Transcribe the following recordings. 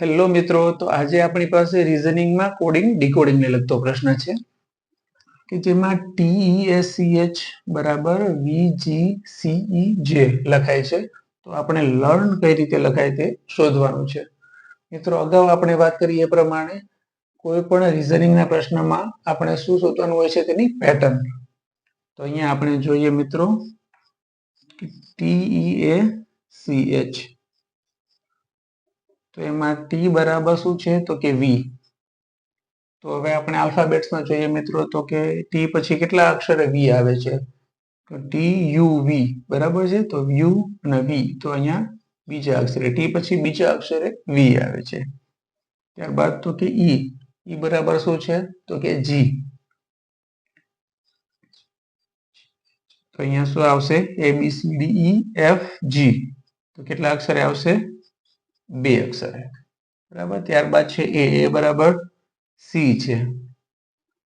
Hello મિત્રો, તો આજે આપણી પાસે રીઝનિંગમાં કોડિંગ ડીકોડિંગને લગતો પ્રશ્ન છે, કે જેમાં ટીઈએસસીએચ બરાબર વી સીઈ જે લખાય છે. તો આપણે લર્ન કઈ રીતે લખાય તે શોધવાનું છે. મિત્રો, અગાઉ આપણે વાત કરી એ પ્રમાણે કોઈ પણ રીઝનિંગના પ્રશ્નમાં આપણે શું શોધવાનું હોય છે તેની પેટર્ન તો અહીંયા આપણે જોઈએ મિત્રો ટીઈ સી એચ તો એમાં ટી બરાબર શું છે? તો કે વી તો હવે આપણે આલ્ફાબેટ્સમાં જોઈએ મિત્રો, તો કે ટી પછી કેટલા અક્ષરે વી આવે છે? તો ટી યુ વી બરાબર છે? તો યુ અને વી તો અહીંયા બીજા અક્ષરે ટી પછી બીજા અક્ષરે વી આવે છે. ત્યારબાદ તો કે ઈ ઈ બરાબર શું છે? તો કે જી તો અહીંયા શું આવશે? A B C D E F G તો કેટલા અક્ષરે આવશે? બે અક્ષરે બરાબર? ત્યારબાદ છે એ એ બરાબર સી છે.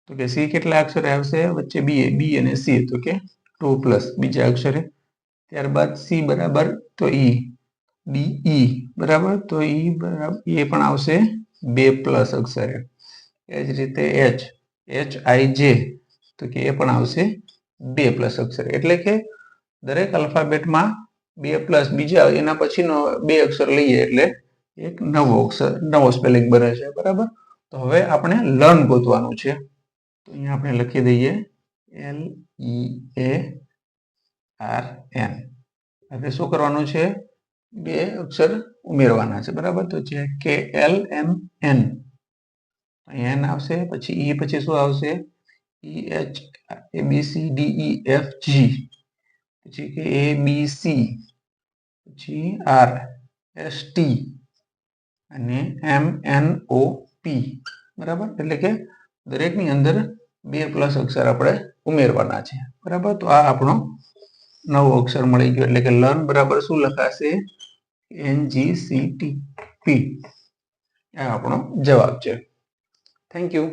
તો કે સી કેટલા અક્ષરે આવશે? વચ્ચે બી એ, બી અને સી તો કે ટુ પ્લસ બીજા અક્ષરે. ત્યારબાદ સી બરાબર તો ઈ, ડી, ઈ. બરાબર? તો ઈ બરાબર એ પણ આવશે બે પ્લસ અક્ષરે. એ જ રીતે એચ એચ આઈ જે, તો કે એ પણ આવશે બે પ્લસ અક્ષરે. એટલે કે દરેક અલ્ફાબેટમાં બે પ્લસ બીજા એના પછીનો બે અક્ષર લઈએ એટલે એક નવો અક્ષર, નવો સ્પેલિંગ બને છે, બરાબર? તો હવે આપણે લર્ન ગોતવાનું છે. તો અહીંયા આપણે લખી દઈએ L E A R N હવે શું કરવાનું છે? બે અક્ષર ઉમેરવાના છે, બરાબર? તો છે કે એલ એમ એન એન આવશે, પછી ઈ પછી શું આવશે? E H A B C D E F G પછી કે એ બી સી પછી આર એસ ટી અને એમ એન ઓ પી બરાબર? એટલે કે દરેકની અંદર બે પ્લસ અક્ષર આપણે ઉમેરવાના છે. બરાબર? તો આ આપણો નવો અક્ષર મળી ગયો. એટલે કે લર્ન બરાબર શું લખાશે? N G C T P આ આપણો જવાબ છે. Thank you